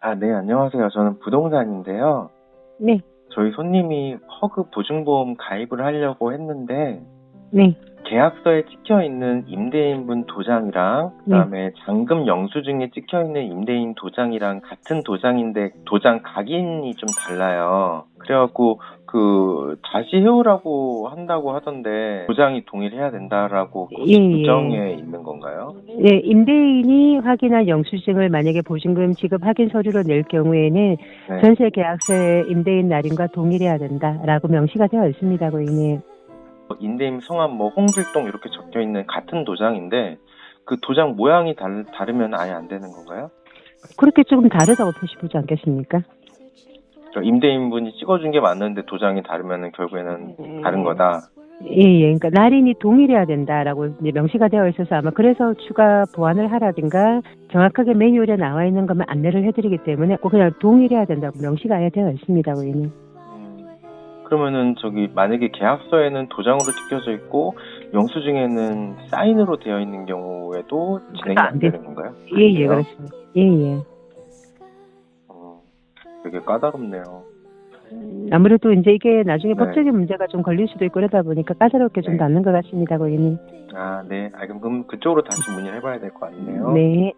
아, 네, 안녕하세요. 저는 부동산인데요. 네, 저희 손님이 허그 보증보험 가입을 하려고 했는데, 네, 계약서에 찍혀 있는 임대인분 도장이랑, 그 다음에 잔금 영수증에 찍혀 있는 임대인 도장이랑 같은 도장인데, 도장 각인이 좀 달라요. 그래갖고, 그, 다시 해오라고 한다고 하던데, 도장이 동일해야 된다라고 그 예, 예. 규정에 있는 건가요? 네, 임대인이 확인한 영수증을 만약에 보증금 지급 확인 서류로 낼 경우에는 네. 전세 계약서에 임대인 날인과 동일해야 된다라고 명시가 되어 있습니다, 고객님. 인대임 성함 뭐 홍길동 이렇게 적혀 있는 같은 도장인데 그 도장 모양이 달, 다르면 아예 안 되는 건가요? 그렇게 조금 다르다고 보시지 않겠습니까? 저 임대인분이 찍어준 게 맞는데 도장이 다르면 결국에는 다른 거다. 예, 예. 그러니까 날인이 동일해야 된다라고 이제 명시가 되어 있어서 아마 그래서 추가 보완을 하라든가 정확하게 매뉴얼에 나와 있는 것만 안내를 해드리기 때문에 꼭 그냥 동일해야 된다고 명시가 아예 되어 있습니다, 고객님. 음, 그러면은 저기 만약에 계약서에는 도장으로 찍혀져 있고 영수증에는 사인으로 되어 있는 경우에도 진행이 안 되는 건가요? 예, 예? 그렇습니다. 예, 예. 어, 되게 까다롭네요. 아무래도 이제 이게 나중에 네. 법적인 문제가 좀 걸릴 수도 있고 그러다 보니까 까다롭게 좀 네. 닿는 것 같습니다, 고객님. 아, 네. 아, 그럼 그쪽으로 다시 문의를 해봐야 될 것 같네요. 네.